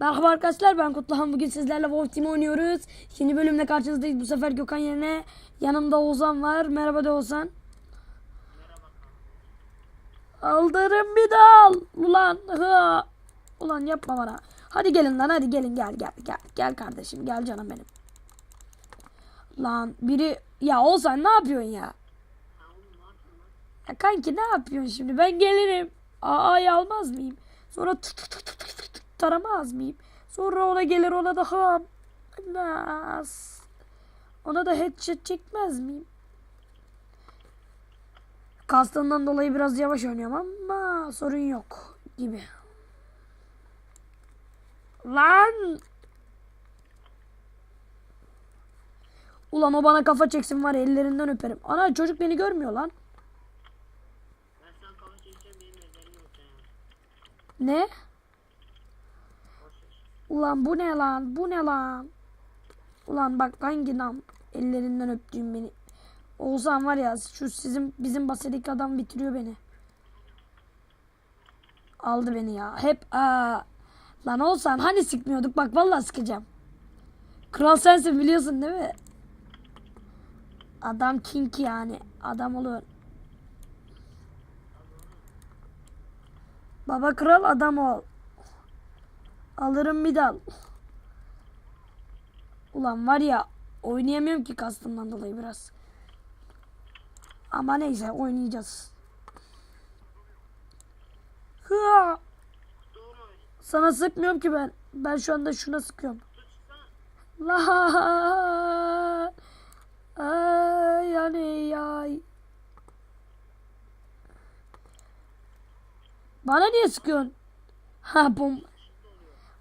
Merhaba arkadaşlar ben Kutluhan. Bugün sizlerle Wolf Team oynuyoruz. Yeni bölümle karşınızdayız. Bu sefer Gökhan yerine yanımda Ozan var. Merhaba de Ozan. Aldırın bir dal. Ulan. Hı. Ulan yapma bana. Hadi gelin lan hadi gelin gel gel gel. Gel kardeşim gel canım benim. Lan biri ya Ozan ne yapıyorsun ya? Ya kanki ne yapıyorsun şimdi? Ben gelirim. A'yı almaz mıyım? Sonra tut tut tut tut tut tut taramaz mıyım? Sonra ona gelir ona da ham. Nas. Ona da headshot çekmez miyim? Kastından dolayı biraz yavaş oynuyorum ama sorun yok gibi. Lan! Ulan o bana kafa çeksin var ellerinden öperim. Ana çocuk beni görmüyor lan. Ben sana kafa çekeceğim benim özelim yok ya. Ne? Boş ver. Ulan bu ne lan? Bu ne lan? Ulan bak hangi nam ellerinden öptüğüm beni. Oğuzhan var ya şu sizin bizim basedeki adam bitiriyor beni. Aldı beni ya. Hep aa. Lan Oğuzhan hani sıkmıyorduk bak vallahi sıkacağım. Kral sensin biliyorsun değil mi? Adam king yani. Adam olur. Baba kral adam ol. Alırım bir dal. Ulan var ya oynayamıyorum ki kastımdan dolayı biraz. Ama neyse oynayacağız. Hıa! Sana sıkmıyorum ki ben. Ben şu anda şuna sıkıyorum. La ay yani ay. Bana niye sıkıyorsun? Ha bom.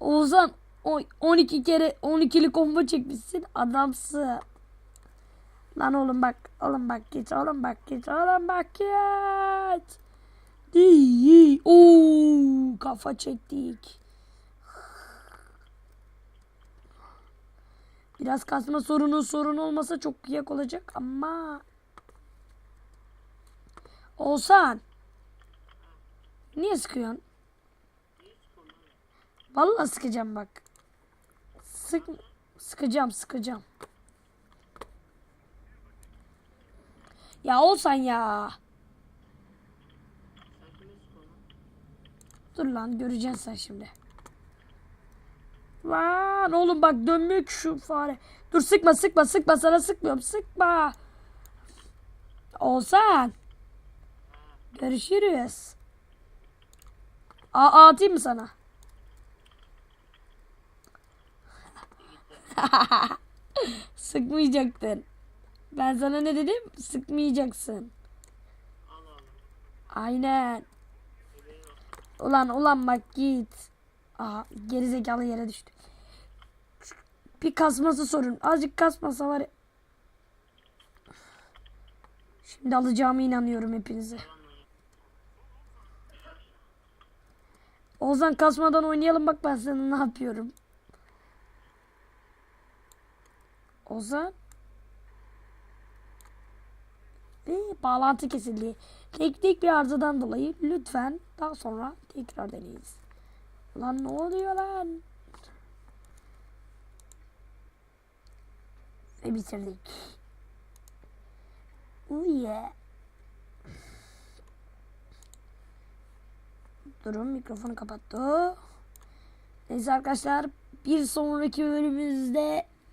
Oğuzhan o 12 kere 12'li combo çekmişsin adamsı. Lan oğlum bak oğlum bak git oğlum bak git oğlum bak git. Değil. Oo kafa çektik. Biraz kasma sorunu sorun olmasa çok yak olacak ama Olsan Niye sıkıyorsun? Vallahi sıkacağım bak. Sık sıkacağım sıkacağım. Ya olsan ya. Dur lan göreceksin sen şimdi. Lan oğlum bak dönmüyor ki şu fare. Dur sıkma sıkma sıkma sana sıkmıyorum sıkma. Olsan. Görüşürüz. Aa atayım mı sana? Sıkmayacaktın. Ben sana ne dedim? Sıkmayacaksın. Aynen. Ulan ulan bak git. Aha gerizekalı yere düştü. Bir kasması sorun. Azıcık kasmasa var. Şimdi alacağıma inanıyorum hepinize. Ozan kasmadan oynayalım bak ben sana ne yapıyorum. Ozan. Ve bağlantı kesildi. Teknik bir arızadan dolayı lütfen daha sonra tekrar deneyiniz. Lan ne oluyor lan? Ve bitirdik. Oh yeah. Durun mikrofonu kapattı. Neyse arkadaşlar bir sonraki bölümümüzde